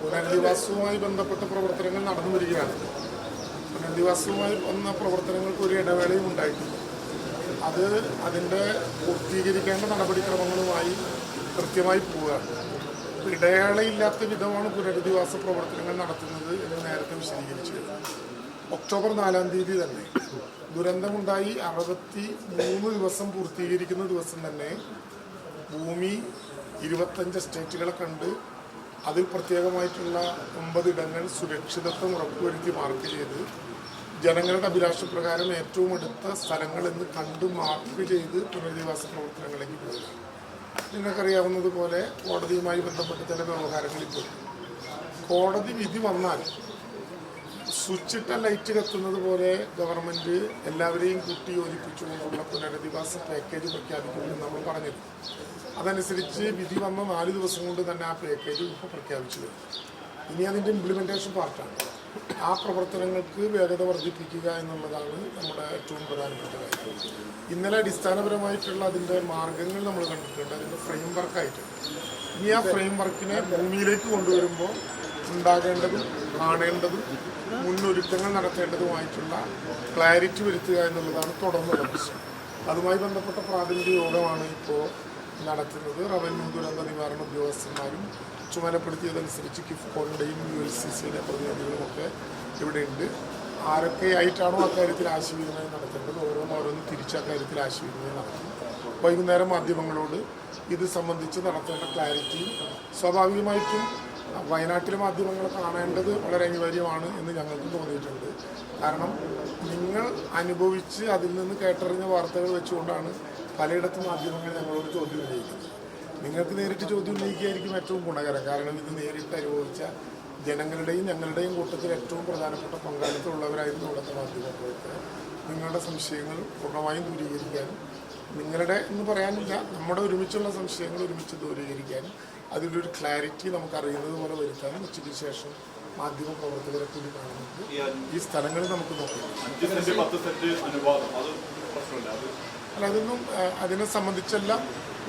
പുനരധിവാസവുമായി ബന്ധപ്പെട്ട പ്രവർത്തനങ്ങൾ നടന്നു വരികയാണ്. പുനരധിവാസവുമായി വന്ന പ്രവർത്തനങ്ങൾക്ക് ഒരു ഇടവേളയും ഉണ്ടായിട്ടുണ്ട് അത് അതിന്റെ പൂർത്തീകരിക്കേണ്ട നടപടിക്രമങ്ങളുമായി കൃത്യമായി പോവുകയാണ്. ഇടവേളയില്ലാത്ത വിധമാണ് പുനരധിവാസ പ്രവർത്തനങ്ങൾ നടത്തുന്നത് എന്ന് നേരത്തെ വിശദീകരിച്ചു ഒക്ടോബർ നാലാം തീയതി തന്നെ ദുരന്തമുണ്ടായി അറുപത്തി മൂന്ന് ദിവസം പൂർത്തീകരിക്കുന്ന ദിവസം തന്നെ ഭൂമി ഇരുപത്തഞ്ച് സ്റ്റേറ്റുകളെ കണ്ട് അതിൽ പ്രത്യേകമായിട്ടുള്ള ഒമ്പത് ഇടങ്ങൾ സുരക്ഷിതത്വം ഉറപ്പുവരുത്തി മാർക്ക് ചെയ്ത് ജനങ്ങളുടെ അഭിലാഷപ്രകാരം ഏറ്റവും അടുത്ത സ്ഥലങ്ങൾ എന്ന് കണ്ട് മാർക്ക് ചെയ്ത് പുനരധിവാസ പ്രവർത്തനങ്ങളിലേക്ക് പോവുകയാണ് നിങ്ങൾക്കറിയാവുന്നതുപോലെ കോടതിയുമായി ബന്ധപ്പെട്ട് ചില വ്യവഹാരങ്ങളിൽ പോയി കോടതി വിധി വന്നാൽ സ്വിച്ചിട്ട ലൈറ്റ് കത്തുന്നത് പോലെ ഗവൺമെന്റ് എല്ലാവരെയും കൂട്ടി യോജിപ്പിച്ചുകൊണ്ടുള്ള പുനരധിവാസ പാക്കേജ് പ്രഖ്യാപിക്കുമെന്ന് നമ്മൾ പറഞ്ഞിരുന്നു. അതനുസരിച്ച് വിധി വന്ന നാല് ദിവസം കൊണ്ട് തന്നെ ആ പാക്കേജ് ഇപ്പോൾ പ്രഖ്യാപിച്ചു ഇനി അതിന്റെ ഇംപ്ലിമെന്റേഷൻ പാർട്ടാണ് ആ പ്രവർത്തനങ്ങൾക്ക് വേഗത വർദ്ധിപ്പിക്കുക എന്നുള്ളതാണ് നമ്മുടെ ഏറ്റവും പ്രധാനപ്പെട്ട കാര്യം. ഇന്നലെ അടിസ്ഥാനപരമായിട്ടുള്ള അതിന്റെ മാർഗങ്ങൾ നമ്മൾ കണ്ടിട്ടുണ്ട്. അതിന്റെ ഫ്രെയിം വർക്കായിട്ടുണ്ട് ഇനി ആ ഫ്രെയിം വർക്കിനെ ഭൂമിയിലേക്ക് കൊണ്ടുവരുമ്പോൾ ഉണ്ടാകേണ്ടതും കാണേണ്ടതും മുന്നൊരുക്കങ്ങൾ നടത്തേണ്ടതുമായിട്ടുള്ള ക്ലാരിറ്റി വരുത്തുക എന്നുള്ളതാണ് തുടർന്നുള്ള പ്രശ്നം. അതുമായി ബന്ധപ്പെട്ട പ്രാഥമിക യോഗമാണ് ഇപ്പോൾ നടത്തുന്നത്. റവന്യൂ ദുരന്ത നിവാരണ ഉദ്യോഗസ്ഥന്മാരും ചുമതലപ്പെടുത്തിയതനുസരിച്ച് കിഫ്കോണിന്റെയും യു എൽ സി സിയുടെ പ്രതിനിധികളുമൊക്കെ ഇവിടെയുണ്ട് ആരൊക്കെ ആയിട്ടാണോ അക്കാര്യത്തിൽ ആശയവിനിമയം നടത്തേണ്ടത്? ഓരോന്ന് ഓരോന്ന് തിരിച്ച് അക്കാര്യത്തിൽ ആശയവിനിമയം നടത്തും. വൈകുന്നേരം മാധ്യമങ്ങളോട് ഇത് സംബന്ധിച്ച് നടത്തേണ്ട ക്ലാരിറ്റിയും സ്വാഭാവികമായിട്ടും വയനാട്ടിലെ മാധ്യമങ്ങൾ കാണേണ്ടത് വളരെ അനിവാര്യമാണ് എന്ന് ഞങ്ങൾക്ക് തോന്നിയിട്ടുണ്ട്. കാരണം നിങ്ങൾ അനുഭവിച്ച് അതിൽ നിന്ന് കേട്ടറിഞ്ഞ വാർത്തകൾ വെച്ചുകൊണ്ടാണ് പലയിടത്തും മാധ്യമങ്ങൾ ഞങ്ങളോട് ചോദ്യം ഉന്നയിക്കുന്നത്. നിങ്ങൾക്ക് നേരിട്ട് ചോദ്യം ഉന്നയിക്കുകയായിരിക്കും ഏറ്റവും ഗുണകരം. കാരണം ഇത് നേരിട്ട് അനുഭവിച്ച ജനങ്ങളുടെയും ഞങ്ങളുടെയും കൂട്ടത്തിൽ ഏറ്റവും പ്രധാനപ്പെട്ട പങ്കാളിത്തമുള്ളവരായിരുന്നു ഇവിടുത്തെ മാധ്യമങ്ങൾക്ക് നിങ്ങളുടെ സംശയങ്ങൾ പൂർണമായും ദൂരീകരിക്കാനും നിങ്ങളുടെ എന്ന് പറയാനില്ല നമ്മുടെ ഒരുമിച്ചുള്ള സംശയങ്ങൾ ഒരുമിച്ച് ദൂരീകരിക്കാനും അതിലൊരു ക്ലാരിറ്റി നമുക്ക് അറിയുന്നത് പോലെ വരുത്താനും ഉച്ചയ്ക്ക് ശേഷം മാധ്യമ പ്രവർത്തകരെ കൂടി കാണുന്നുണ്ട്. ഈ സ്ഥലങ്ങൾ നമുക്ക് നോക്കാം. അല്ല അതൊന്നും അതിനെ സംബന്ധിച്ചെല്ലാം.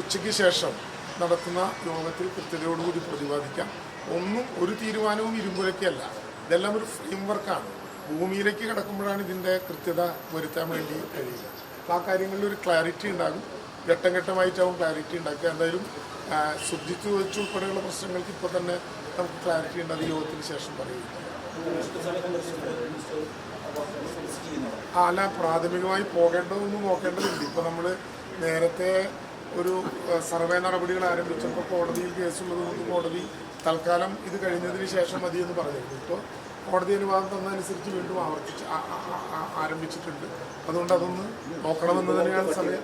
ഉച്ചയ്ക്ക് ശേഷം നടത്തുന്ന യോഗത്തിൽ കൃത്യതയോടുകൂടി പ്രതിപാദിക്കാം. ഒന്നും ഒരു തീരുമാനവും ഇരുമ്പുരക്കല്ല ഇതെല്ലാം ഒരു ഫ്രെയിം വർക്കാണ് ഭൂമിയിലേക്ക് കിടക്കുമ്പോഴാണ് ഇതിന്റെ കൃത്യത വരുത്താൻ വേണ്ടി കഴിയുക. അപ്പോൾ ആ കാര്യങ്ങളിൽ ഒരു ക്ലാരിറ്റി ഉണ്ടാകും. ഘട്ടം ഘട്ടമായിട്ടാവും ക്ലാരിറ്റി ഉണ്ടാക്കുക. എന്തായാലും ശുദ്ധിച്ച് വെച്ച് ഉൾപ്പെടെയുള്ള പ്രശ്നങ്ങൾക്ക് ഇപ്പോൾ തന്നെ നമുക്ക് ക്ലാരിറ്റി ഉണ്ട്. അത് യോഗത്തിന് ശേഷം പറയുക ആ, അല്ല പ്രാഥമികമായി പോകേണ്ടതൊന്നും നോക്കേണ്ടതുണ്ട് ഇപ്പൊ നമ്മൾ നേരത്തെ ഒരു സർവേ നടപടികൾ ആരംഭിച്ചപ്പോൾ കോടതിയിൽ കേസുള്ളത് കൊണ്ട് കോടതി തൽക്കാലം ഇത് കഴിഞ്ഞതിന് ശേഷം മതിയെന്ന് പറഞ്ഞിരുന്നു. ഇപ്പോൾ കോടതി അനുവാദം തന്നതനുസരിച്ച് വീണ്ടും ആവർത്തിച്ച് ആരംഭിച്ചിട്ടുണ്ട്. അതുകൊണ്ട് അതൊന്ന് നോക്കണമെന്ന് തന്നെയാണ് സമയം.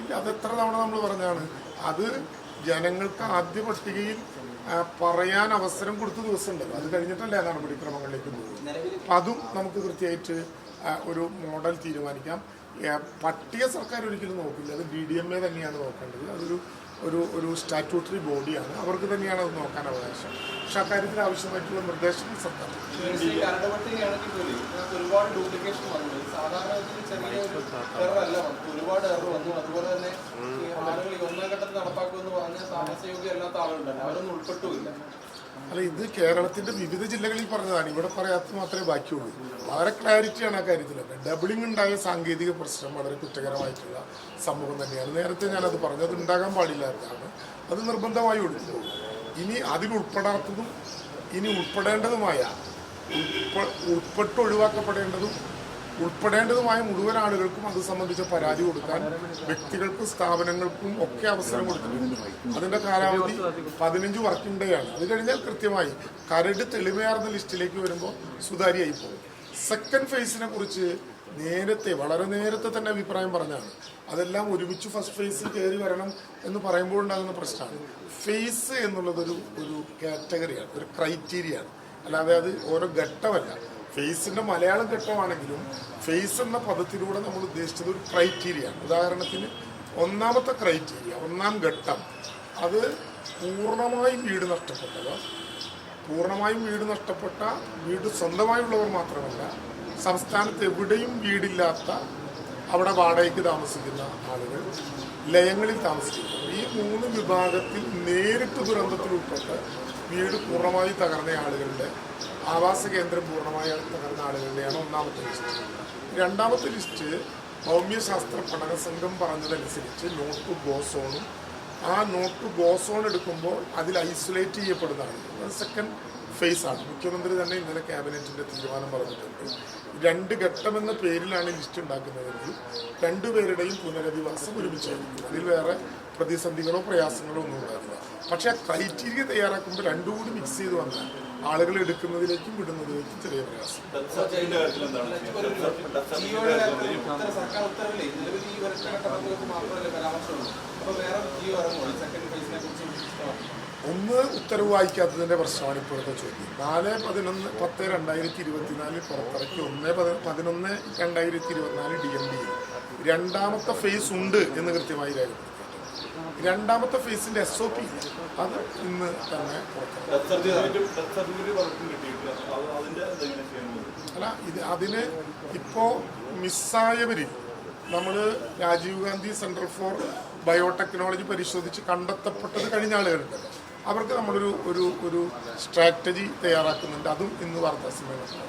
ഇല്ല അത് എത്ര തവണ നമ്മൾ പറഞ്ഞാണ് അത് ജനങ്ങൾക്ക് ആദ്യ പട്ടികയിൽ പറയാൻ അവസരം കൊടുത്ത ദിവസം ഉണ്ടല്ലോ അത് കഴിഞ്ഞിട്ടല്ലേ നടപടിക്രമങ്ങളിലേക്ക് പോകും അപ്പം അതും നമുക്ക് കൃത്യമായിട്ട് ഒരു മോഡൽ തീരുമാനിക്കാം. പട്ടിക സർക്കാർ ഒരിക്കലും നോക്കില്ല. അത് ഡി ഡി എം എ തന്നെയാണ് നോക്കേണ്ടത്. അതൊരു ഒരു ഒരു സ്റ്റാറ്റ്യൂട്ടറി ബോഡിയാണ് അവർക്ക് തന്നെയാണ് അത് നോക്കാൻ അവകാശം. പക്ഷെ അക്കാര്യത്തിൽ ആവശ്യമായിട്ടുള്ള നിർദ്ദേശങ്ങൾ സർക്കാർ ഒരുപാട് ഡ്യൂപ്ലിക്കേഷൻ വന്നു. സാധാരണ എറർ അല്ല. വന്നു ഒരുപാട് എറർ വന്നു. അതുപോലെ തന്നെ ഈ ആളുകൾ ഈ ഒന്നാം ഘട്ടത്തിൽ നടപ്പാക്കുമെന്ന് പറഞ്ഞ താമസയോഗ്യം അല്ലാത്ത ആളുകളുണ്ടല്ലോ. അവരൊന്നും ഉൾപ്പെട്ടുമില്ല. അല്ല ഇത് കേരളത്തിന്റെ വിവിധ ജില്ലകളിൽ പറഞ്ഞതാണ്. ഇവിടെ പറയാത്ത മാത്രമേ ബാക്കിയുള്ളൂ. വളരെ ക്ലാരിറ്റിയാണ് ആ കാര്യത്തിലൊക്കെ ഡബിളിംഗ് ഉണ്ടായ സാങ്കേതിക പ്രശ്നം വളരെ കുറ്റകരമായിട്ടുള്ള സംഭവം തന്നെയാണ്. നേരത്തെ ഞാനത് പറഞ്ഞു അത് ഉണ്ടാകാൻ പാടില്ലാത്തതാണ് അത് നിർബന്ധമായി ഉള്ളു ഇനി അതിൽ ഉൾപ്പെടാത്തതും ഇനി ഉൾപ്പെടേണ്ടതുമായ ഉൾപ്പെ ഉൾപ്പെട്ട് ഒഴിവാക്കപ്പെടേണ്ടതും ഉൾപ്പെടേണ്ടതുമായ മുഴുവൻ ആളുകൾക്കും അത് സംബന്ധിച്ച പരാതി കൊടുക്കാൻ വ്യക്തികൾക്കും സ്ഥാപനങ്ങൾക്കും ഒക്കെ അവസരം കൊടുത്തിട്ടുണ്ട്. അതിന്റെ കാലാവധി പതിനഞ്ച് വർക്കിംഗ് ഡേ ആണ്. അത് കഴിഞ്ഞാൽ കൃത്യമായി കരട് തെളിമയാർന്ന ലിസ്റ്റിലേക്ക് വരുമ്പോൾ സുതാര്യമായി പോകും സെക്കൻഡ് ഫേസിനെ കുറിച്ച് നേരത്തെ വളരെ നേരത്തെ തന്നെ അഭിപ്രായം പറഞ്ഞാണ്. അതെല്ലാം ഒരുമിച്ച് ഫസ്റ്റ് ഫേസിൽ കയറി വരണം എന്ന് പറയുമ്പോൾ ഉണ്ടാകുന്ന പ്രശ്നമാണ്. ഫേസ് എന്നുള്ളതൊരു ഒരു കാറ്റഗറിയാണ് ഒരു ക്രൈറ്റീരിയയാണ്. അല്ലാതെ അത് ഓരോ ഘട്ടമല്ല. ഫേസിന്റെ മലയാളം ഘട്ടമാണെങ്കിലും ഫേസ് എന്ന പദത്തിലൂടെ നമ്മൾ ഉദ്ദേശിച്ചത് ഒരു ക്രൈറ്റീരിയ ഉദാഹരണത്തിന് ഒന്നാമത്തെ ക്രൈറ്റീരിയ ഒന്നാം ഘട്ടം അത് പൂർണമായും വീട് നഷ്ടപ്പെട്ടവർ പൂർണമായും വീട് നഷ്ടപ്പെട്ട വീട് സ്വന്തമായുള്ളവർ മാത്രമല്ല സംസ്ഥാനത്ത് എവിടെയും വീടില്ലാത്ത അവിടെ വാടകയ്ക്ക് താമസിക്കുന്ന ആളുകൾ ലയങ്ങളിൽ താമസിക്കുന്നു ഈ മൂന്ന് വിഭാഗത്തിൽ നേരിട്ട് ദുരന്തത്തിൽ ഉൾപ്പെട്ട് വീട് പൂർണമായി തകർന്ന ആളുകളുടെ ആവാസ കേന്ദ്രം പൂർണമായി തകർന്ന ആളുകളുടെയാണ് ഒന്നാമത്തെ ലിസ്റ്റ് രണ്ടാമത്തെ ലിസ്റ്റ് ഭൗമ്യശാസ്ത്ര പഠന സംഘം പറഞ്ഞതനുസരിച്ച് നോട്ട് ഗോസോണും ആ നോട്ട് ഗോസോൺ എടുക്കുമ്പോൾ അതിൽ ഐസൊലേറ്റ് ചെയ്യപ്പെടുന്നതാണ്. സെക്കൻഡ് ഫേസ് ആണ്. മുഖ്യമന്ത്രി തന്നെ ഇന്നലെ ക്യാബിനറ്റിന്റെ തീരുമാനം പറഞ്ഞിട്ടുണ്ട്. രണ്ട് ഘട്ടം എന്ന പേരിലാണ് ലിസ്റ്റ് ഉണ്ടാക്കുന്നതെങ്കിൽ രണ്ടുപേരുടെയും പുനരധിവാസം ഒരുമിച്ചായിരിക്കും. അതിൽ വേറെ പ്രതിസന്ധികളോ പ്രയാസങ്ങളോ ഒന്നും ഉണ്ടായിരുന്നില്ല. പക്ഷെ ക്രൈറ്റീരിയ തയ്യാറാക്കുമ്പോൾ രണ്ടും കൂടി മിക്സ് ചെയ്ത് വന്ന ആളുകൾ എടുക്കുന്നതിലേക്കും വിടുന്നതിലേക്കും ചെറിയ പ്രയാസം. ഒന്ന് ഉത്തരവ് വായിക്കാത്തതിന്റെ പ്രശ്നമാണ് ഇപ്പോഴത്തെ ചോദ്യം. നാല് പതിനൊന്ന് പത്ത് രണ്ടായിരത്തി ഇരുപത്തിനാലിൽ പുറത്തിറക്കി ഒന്ന് പതി- പതിനൊന്ന് രണ്ടായിരത്തി ഇരുപത്തിനാല് ഡി എം ഡി രണ്ടാമത്തെ ഫേസ് ഉണ്ട് എന്ന് കൃത്യമായി രേഖപ്പെടുത്തി രണ്ടാമത്തെ ഫേസിന്റെ എസ് ഒ പി അത് ഇന്ന് തന്നെ അല്ല ഇത് അതിന് ഇപ്പോൾ മിസ്സായവരിൽ നമ്മൾ Rajiv Gandhi centre for biotechnology പരിശോധിച്ച് കണ്ടെത്തപ്പെട്ടത് കഴിഞ്ഞ ആളുകളുണ്ട്. അവർക്ക് നമ്മളൊരു ഒരു ഒരു സ്ട്രാറ്റജി തയ്യാറാക്കുന്നുണ്ട്. അതും ഇന്ന് വാർത്താ സമ്മേളനത്തിൽ